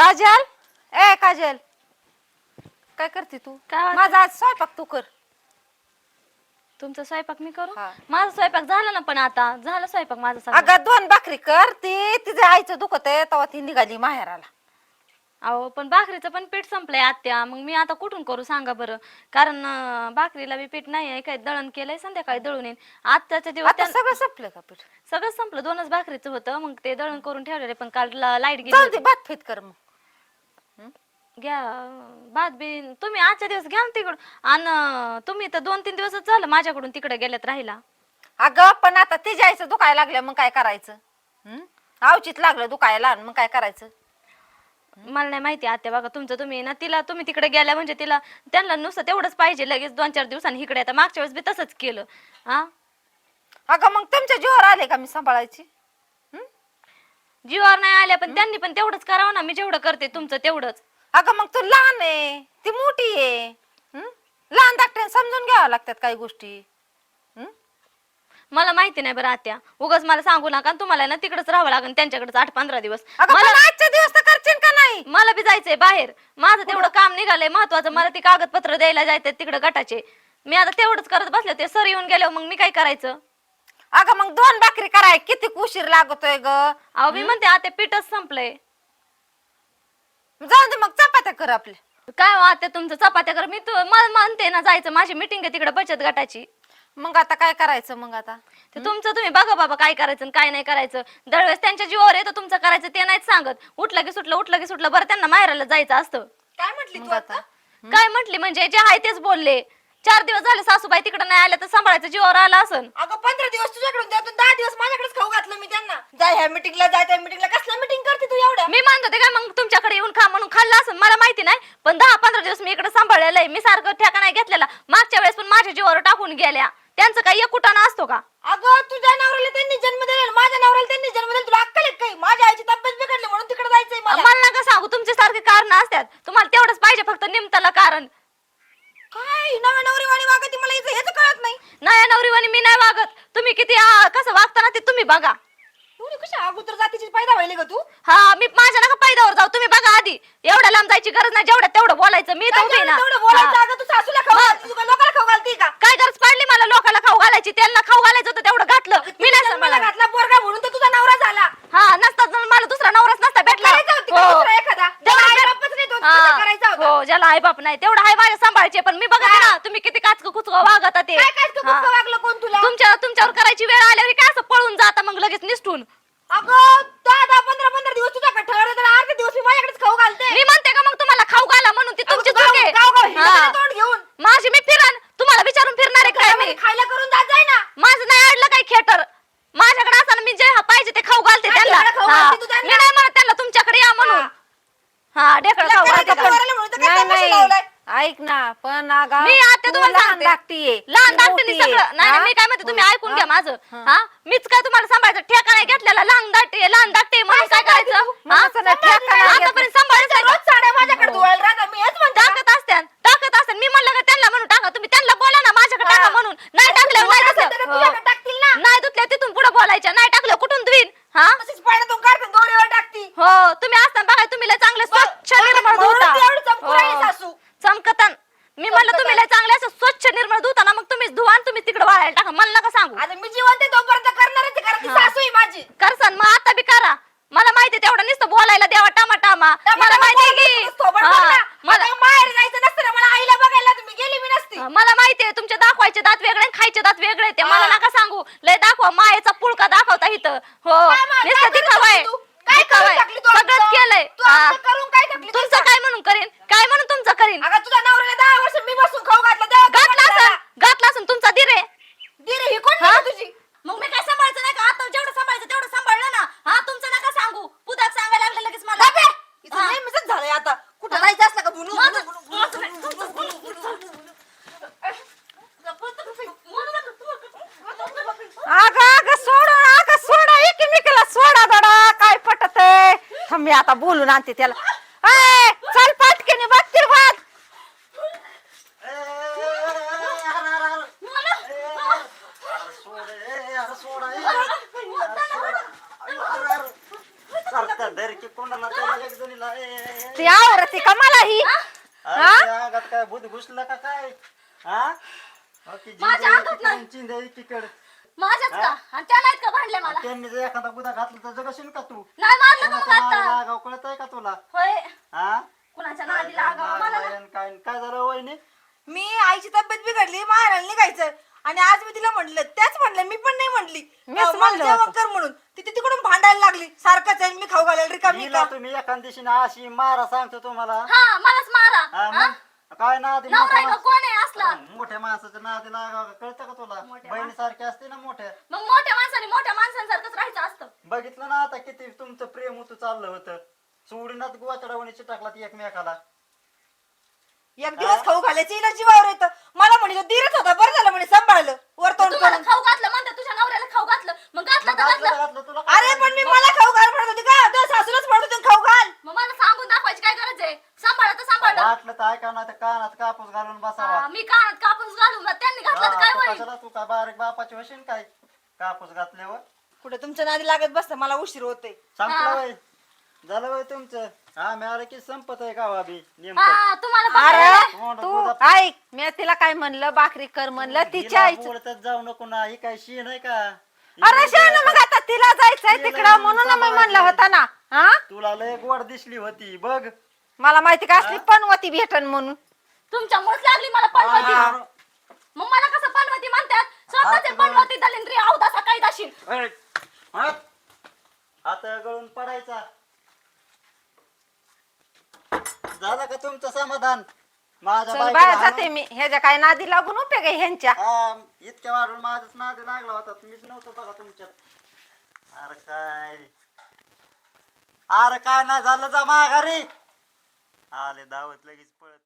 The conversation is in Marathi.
काजल! ए काजल! काय करते तू? काय? माझा आज स्वयंपाक तू कर. तुमचा स्वयंपाक मी करू? हा. माझा स्वयंपाक झाला ना पण आता? झाला स्वयंपाक माझा सगळा? अगं दोन भाकरी कर ती तिच्या आईचं दुखत आहे तेव्हा ती निघाली माहेराला. अहो पण भाकरीचं पण पीठ संपलंय आत्या. मग मी आता कुठून करू सांगा बरं? कारण अं, भाकरीला बी पीठ नाही आहे काय दळण केलंय संध्याकाळी दळून येईन. आत्ताच्या दिवस आता सगळं संपलं का पीठ? सगळं संपलं. दोनच भाकरीचं होतं. मग ते दळण करून ठेवलेले पण काल लाइट गेली जाऊ होती. दे भात फित कर मग. घ्या भात बी तुम्ही आजच्या दिवस घ्या ना तिकडून. आणि तुम्ही तर दोन तीन दिवसच झालं माझ्याकडून तिकडे गेल्यात राहिला अगं पण आता तिच्या आईचं दुखायला लागलं मग काय करायचं? हं? लागलं दुखायला आणि मग काय करायचं? मला नाही माहिती आत्या बघा तुमचं तुम्ही ना तिला तुम्ही तिकडे गेल्या म्हणजे तिला त्यांना नुसतं तेवढंच पाहिजे लगेच दोन चार दिवसांनी इकडे. आता मागच्या वेळेस बी तसंच केलं. हा? अगं मग तुमच्या जीवावर आले का मी सांभाळायची? जीवावर नाही आल्या पण त्यांनी पण तेवढंच करावं ना. मी जेवढं करते तुमचं तेवढंच. अगं मग तू लहान आहे. ती मोठी आहे. हं? लहान धाकट्याने समजून घ्यावं लागतात काही गोष्टी. हं? मला माहिती नाही बरं आत्या. उगाच मला सांगू नका. तुम्हाला ना तिकडेच राहावं लागेल त्यांच्याकडेच आठ पंधरा दिवस. अगं मला पण आजच्या दिवस तर करशील का नाही? मला बी जायचंय बाहेर. माझं तेवढं काम निघालंय. महत्वाचं मला ती कागदपत्र द्यायला जायचंय तिकडे गटाचे. मी आता तेवढंच करत बसले ते सर येऊन गेल्यावर मग मी काय करायचं? अगं मग दोन भाकरी कराय किती उशीर लागतोय ग? अहो मी म्हणते आता पीठच संपलंय. जाऊ दे मग चपात्या कर आपल्या. काय हो आता तुमचं चपात्या कर मी तू मला म्हणते ना जायचं माझी मिटिंग आहे तिकडे बचत गटाची. मग आता काय करायचं मग आता? ते तुमचं तुम्ही बघा बाबा काय करायचं आणि काय नाही करायचं. दरवेळेस त्यांच्या जीवावर येतं तुमचं करायचं ते नाहीच सांगत. उठलं की सुटलं उठलं की सुटलं बरं त्यांना माहेराला जायचं असतं. काय म्हटली तू आता? काय म्हटली? म्हणजे जे आहे तेच बोलले. चार दिवस झाले सासूबाई तिकडे नाही आल्या तर सांभाळायचं जीवावर आला असन. अगं पंधरा दिवस तुझ्याकडून द्यातून दहा दिवस माझ्याकडेच खाऊ घातलं मी त्यांना. जाय ह्या मिटिंगला जाय त्या मिटिंगला कसला मिटिंग करते तू एवढ्या मी मानत होते काय मग तुमच्याकडे येऊन खा म्हणून खाल्लं असेल मला माहिती नाही. पण दहा पंधरा दिवस मी इकडे सांभाळलेलं आहे. मी सारखं ठेका नाही घेतलेला. मागच्या वेळेस पण माझ्या जीवावर टाकून गेल्या. त्यांचं काही एक कुटाणा असतो का? अगं तुझ्या नवऱ्याला त्यांनी जन्म दिला माझ्या नवऱ्याला त्यांनी जन्म दिला तुला अक्कल आहे काही? माझ्या आईची तब्येत बिघडली म्हणून तिकडे जायचंय मला. मला नका सांगू. तुमचे सारखे कारण असतात. तुम्हाला तेवढंच पाहिजे फक्त निमताला कारण. काय? नव्या नवरी वाणी वागती मला हिचं हेच कळत नाही. नया नवरीवानी मी नाही वागत. तुम्ही किती आ, कसं वागता ना ते तुम्ही बघा. एवढी कशा अगोदर जातीची पैदा व्हायली का तू? हा मी माझ्या नका पायद्यावर जाऊ. तुम्ही बघा आधी. एवढ्या लांब जायची गरज नाही. जेवढं तेवढं बोलायचं. मी तर उभी आहे ना. तेवढं बोलायचं हा. अगं तू सासूला खाऊ घालती, तू का लोकांना खाऊ घालती का काय गरज पडली मला लोकांना खाऊ घालायची त्यांना खाऊ घालायचं होतं तेवढं घातलं मी नाही मला सांभाळलं. घातला पोरगा म्हणून तर तुझा नवरा झाला हा नसता तर मला दुसरा नवराच नसता भेटला करायचा होती का दुसरा एखादा? ज्याला तेवढं आई-बापच नाही, तो हा. तुझा करायचा होता. हो ज्याला आई बाप नाही तेवढं आहे माझ्या सांभाळायचे पण मी बघते ना तुम्ही किती काचक कुचक वागत ते. काय हा. वागलं कोण तुला? तुमच्या तुमच्यावर करायची वेळ आल्यावर काय असं पळून जाता मग लगेच निसटून? अगं दहा दहा पंधरा पंधरा दिवस तुझ्याकडे ठेवलं तर अर्धे दिवस मी माझ्याकडेच खाऊ घालते. मी म्हणते का मग तुम्हाला खाऊ घाला म्हणून ती तुमची अगं, चूक आहे. गाव- गाव- गाव हिंडत हा. नाही तोंड घेऊन. माझी मी फिरन तुम्हाला विचारून फिरणार आहे काय मी? घरामध्ये खायला करून जात जाय ना माझं नाही अडलं काही खेटर माझ्याकडे असताना मी जे हा पाहिजे ते खाऊ घालते हा, त्यांना ढेकळं खाऊ हा. घालते तू त्यांना? मी नाही म्हणत त्यांना तुमच्याकडे या म्हणून हा ढेकळ खाऊ तुला घालते करायचं पण. पोराला म्हणून तर काय नाही तमाशा नाही लावलाय? ऐक ना पण अगं मी आता तू तुम्हाला लहान सांगते. आहे, लहान ती धाकटीने मोठी आहे. सगळं नाही नाही, मी काय म्हणते तुम्ही हा? ऐकून घ्या माझं हा. हा मीच काय तुम्हाला सांभाळायचं ठेका नाही घेतलेला लहान दाटे लहान दाटे म्हणून काय करायचं मग हा? असं नाही, ठेका नाही आतापर्यंत सांभाळायचं? रोज साड्या माझ्याकडे धुवायला राहतात मी हेच म्हणते टाकत असत्यान टाकत असत्यान मी म्हणलं का त्यांना म्हणून टाका तुम्ही त्यांना बोला ना माझ्याकडे हा. टाका म्हणून नाही टाकल्यावर नाही धुवायला असेल तर टाकलं. तुझ्याकडे टाकतील ना हो. नाही धुतल्या तिथून पुढे बोलायच्या नाही टाकलं कुठून धुईन हा तशीच पाण्यातून काढते दोरीवर टाकती हो तुम्ही असताना बघा तुम्ही लय चांगले स्वच्छ निर्मळ म्हणून धुता ती एवढी चमकू राहिली हो. सासू. चमकतान. मी म्हणलं तुम्ही लय चांगले असं स्वच्छ निर्मळ धुता ना मग तुम्ही धुवा आणि तुम्ही तिकडे वाळायला टाका. मला नका सांगू. आता मी जिवंत आहे तोपर्यंत करणारच आहे, कारण ती हा. सासू आहे माझी. करसान मग आता बी करा. मला माहिती आहे तेवढं नुसतं बोलायला देवा टामा टामा मला माहिती आहे की हा, मला मला माहेर जायचं नसतं ना, मला आईला बघायला तुम्ही गेली मी नसती. मला माहिती आहे तुमचे दाखवायचे दात वेगळे आणि खायचे दात वेगळे ते मला हा. नका सांगू. लय दाखवा मायेचा पुळका दाखवता इथं. हो. काय मा- काय नुसतं दिखावाय तू? काय करून दिखावाय टाकली तू सगळंच? केलंय. तू हा. आमचं करून काय टाकली तुमचं. काय म्हणून करीन? काय म्हणून तुमचं करीन? अगं तुझ्या नवऱ्याला दहा वर्ष मी बसून खाऊ घातलं तेव्हा घातला घातला असन तुमचा दिरे ना, "दीर, ही कोण हा? नाही तुझी मग मी काय सांभाळायचं नाही का आता जेवढं सांभाळायचं तेवढं सांभाळलं ना हा तुमचं नका सांगू पुदाक सांगायला लागलं लगेच मला बाबे, हिचं हा. नेहमीचंच झालंय आता कुठं जायचं असलं का भुनू- माझं- भुनू- भुनू- भुनू- भुनू- भुनू- भुनू- भुनू- अगं अगं सोडा अगं सोडा एकमेकीला सोडा दडा काय पटत आहे थांब मी आता बोलून आणते त्याला ए, चल पाटकेने बघतील ए, ती आवरती का मला ही हा? काय बुध घुसलं का काय हा अहो, ती माझ्या जिंदगी अंगात नाही. एकीकडे, चिंध्या एकीकडे. माझ्याच का? आणि त्या नाहीत का भांडले मला? त्यांनी जर एखादा बुधा घातला तर जगशील का तू? नाही मारलं का मग आता? लागावं कळत आहे का तुला? होय. हा? कुणाच्या काय नादी लागावं मला काय काय झालं वहिनी? मी आईची तब्येत बिघडली मारायला निघायचं. आणि आज मी तिला म्हणलं त्याच म्हणलं मी पण नाही म्हणली. मीच मला म्हणलं जेवण होतं. कर म्हणून. ती ती तिकडून भांडायला लागली. सारखंच आहे मी खाऊ घालायला रिकामी हिला का? तुम्ही एखाद दिवशी अशी मारा सांगतो तुम्हाला. हा मलाच मारा. हा? मग? काय नादी नवरा मोठ्या आहे का? माणस- कोण असला? मोठ्या माणसाच्या नादी लागावं का कळतं का तुला? मोठ्या बहिणी सारखी असते ना मोठ्या. मग मोठ्या माणसाने मोठ्या माणसांसारखंच राहायचं असतं. बघितलं ना आता किती तुमचं प्रेम होतं चाललं होतं. सोडीनात गोवाचडावणी चिटाकला ती एकमेकाला. एक दिवस खाऊ घालायचं हिला जीवावर येतं. मला म्हणे तो धीरच होता बरं झालं म्हणे सांभाळलं. वर तोंड तुम्हाला करून. खाऊ घातलं म्हणते तुझ्या नवऱ्याला खाऊ घातलं. मग घातलं तर घातलं. घातलं तुला काय अरे पण मी मला खाऊ घाल म्हणत होती का तो सासूलाच म्हणत होती खाऊ घाल मग मला सांगून दाखवायची काय गरज आहे सांभाळलं तर सांभाळलं वाटलं तर ऐका ना तर कानात कापूस घालून बसावा. हा, मी कानात कापूस घालून मग त्यांनी घातलं तर हा, काय तू होईल? कशाला तू काय बारीक बापाची होशील काय? कापूस घातल्यावर? कुठे तुमच्या नादी लागत बसतं मला उशीर होतोय. संपलं वय. झालं वय तुमचं. आम्ही आलं की संपत आहे गावा बी नेमकं. हा तुम्हाला अरे तू ऐक मी तिला काय म्हणलं भाकरी कर म्हणलं तिच्या हिला आईच बोलतच जाऊ नको ना ही काय शीन आहे का? अरे शेण मग आता तिला जायचंय तिला तिकडं म्हणून मी सांभाळायचं. म्हणलं होतं ना. हा? तुला लय गोड दिसली होती बघ. मला माहिती का असली पनवती भेटन म्हणून? तुमच्यामुळेच लागली मला पनवती. हा. मग मला कसं पनवती म्हणतात? स्वतःचे हात पनवती दलिंद्री अवदा सकाळी दाशील अरे, हात हात गळून पडायचा. झालं का तुमचं समाधान? माझ्या चल बायकोला बाया हाणून- जाते मी. ह्याच्या काय नादी लागून उपयोग आहे ह्यांच्या? हा, इतक्या वाढून माझच नादी लागला होता मीच नव्हतो बघा तुमच्यात. अरे काय? अरे काय नाही झालं जा माघारी. आले दावत लगेच पळत